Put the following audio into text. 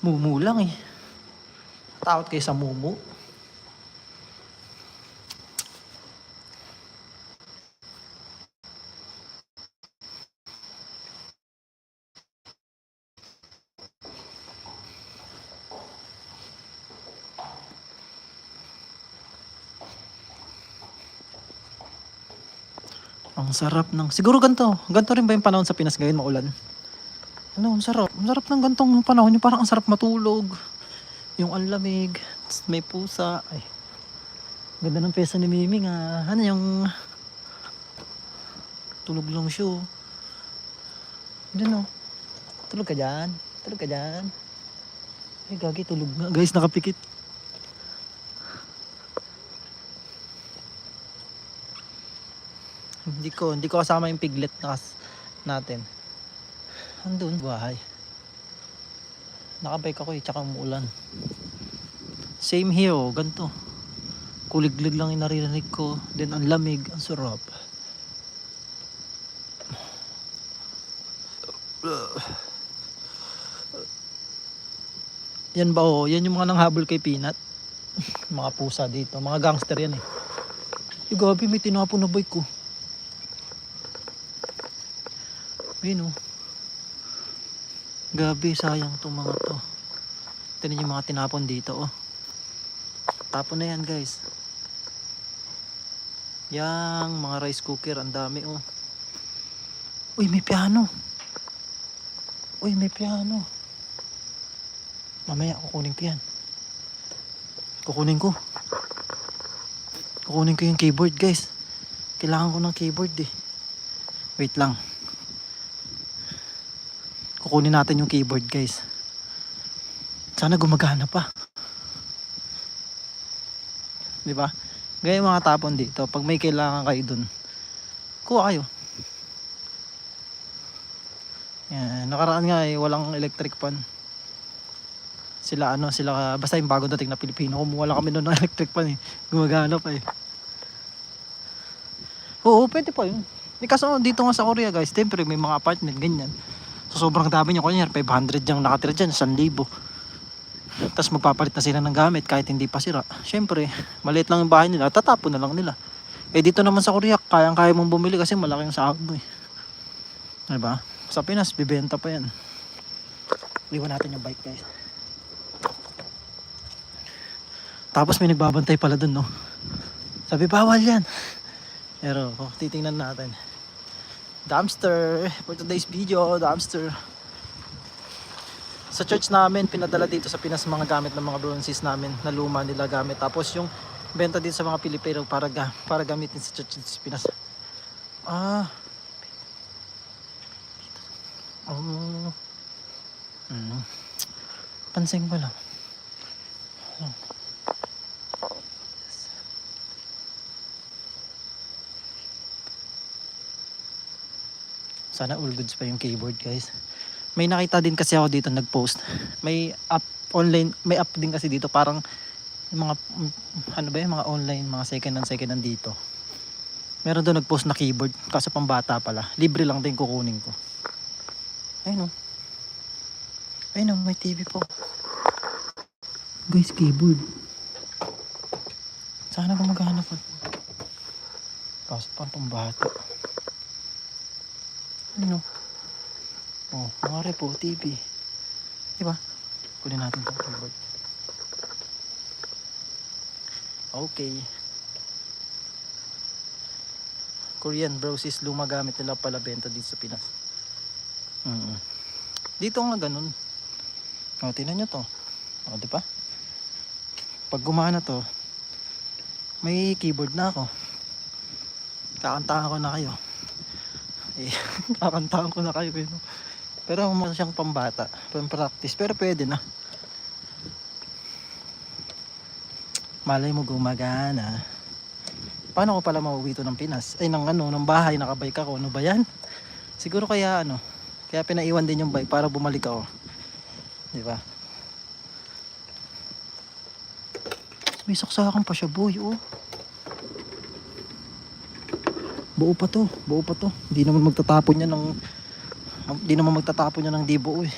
Mumu lang eh. Takot kayo sa mumu. Ang sarap ng... Siguro ganito. Ganito rin ba yung panahon sa Pinas ngayon, maulan? Ano, ang sarap. Ang sarap ng gantong panahon. Yung parang ang sarap matulog. Yung ang lamig. tas May pusa. Ay. Ganda ng pesa ni Mimi nga. Ano yung... Tulog lang siya. oh. Diyan oh. Tulog ka dyan. Tulog ka dyan. Ay, gagi, tulog nga. Guys, nakapikit. Hindi ko, hindi ko kasama yung piglet na natin. Andun, bahay. Nakabike ako eh, tsaka umuulan. Same here, oh, ganito. Kuliglig lang yung naririnig ko. Then ang lamig, ang sarap. Yan ba oh, yan yung mga nanghabol kay Peanut. mga pusa dito, mga gangster yan eh. Eh, gabi, may tinapon na bike ko. Ayun oh. Gabi, sayang tong mga to. Tignan yung mga tinapon dito oh. Tapon na yan guys. Yang mga rice cooker, ang dami oh. Uy, may piano. Uy, may piano. Mamaya kukunin ko yan. Kukunin ko. Kukunin ko yung keyboard guys. Kailangan ko ng keyboard eh. Wait lang. Kukunin natin yung keyboard guys. Sana gumagana pa. Di ba? Gaya mga tapon dito. Pag may kailangan kayo dun, kuha kayo. Yan. Nakaraan nga eh, walang electric pan. Sila ano, sila basta yung bagong dating na Pilipino. Kumuha lang kami noon ng electric pan eh. Gumagana pa eh. Oo, pwede pa yun. Di kaso dito nga sa Korea guys, siyempre may mga apartment, ganyan. So sobrang dami nyo, kunyar 500 yung nakatira dyan, 1,000. Tapos magpapalit na sila ng gamit kahit hindi pa sira. Siyempre, maliit lang yung bahay nila, tatapon na lang nila. Eh dito naman sa Korea, kayang-kaya mong bumili kasi malaki yung sahod mo eh. Diba? Sa Pinas, bibenta pa yan. Iwan natin yung bike guys. Tapos may nagbabantay pala dun, no? Sabi, bawal yan. Pero, oh, titingnan natin. Dumpster. For today's video, dumpster. Sa church namin, pinadala dito sa Pinas mga gamit ng mga bronzes namin na luma nila gamit. Tapos yung benta din sa mga Pilipino para, ga, para gamitin sa church dito sa Pinas. Ah. Oh. Mm. Pansin ko lang. Ano? Sana all goods pa yung keyboard guys. May nakita din kasi ako dito nag-post. May app online, may app din kasi dito parang mga mm, ano ba yung mga online, mga second hand second hand dito. Meron doon nag-post na keyboard kaso pang bata pala. Libre lang din kukunin ko. Ayun oh. Ayun oh, may TV po. Guys, keyboard. Sana gumagana pa. Kaso pang pambata. Ano? Oh, mga repo, TV. Diba? Kunin natin itong keyboard. Okay. Korean browses, lumagamit nila pala benta dito sa Pinas. Mm Dito nga ganun. O, tingnan nyo to. O, di ba? Pag gumana to, may keyboard na ako. Kakantahan ko na kayo. Eh, kakantahan ko na kayo. Pero, pero mukha siyang pambata. Pang practice. Pero pwede na. Malay mo gumagana. Paano ko pala mauwi to ng Pinas? Ay, ng ano, ng bahay, nakabike ako. Ano ba yan? Siguro kaya ano, kaya pinaiwan din yung bike para bumalik ako. Di ba? May saksakan pa siya, boy, oh. Buo pa to, buo pa to. Hindi naman magtatapon yan ng hindi naman magtatapon yan ng di buo eh.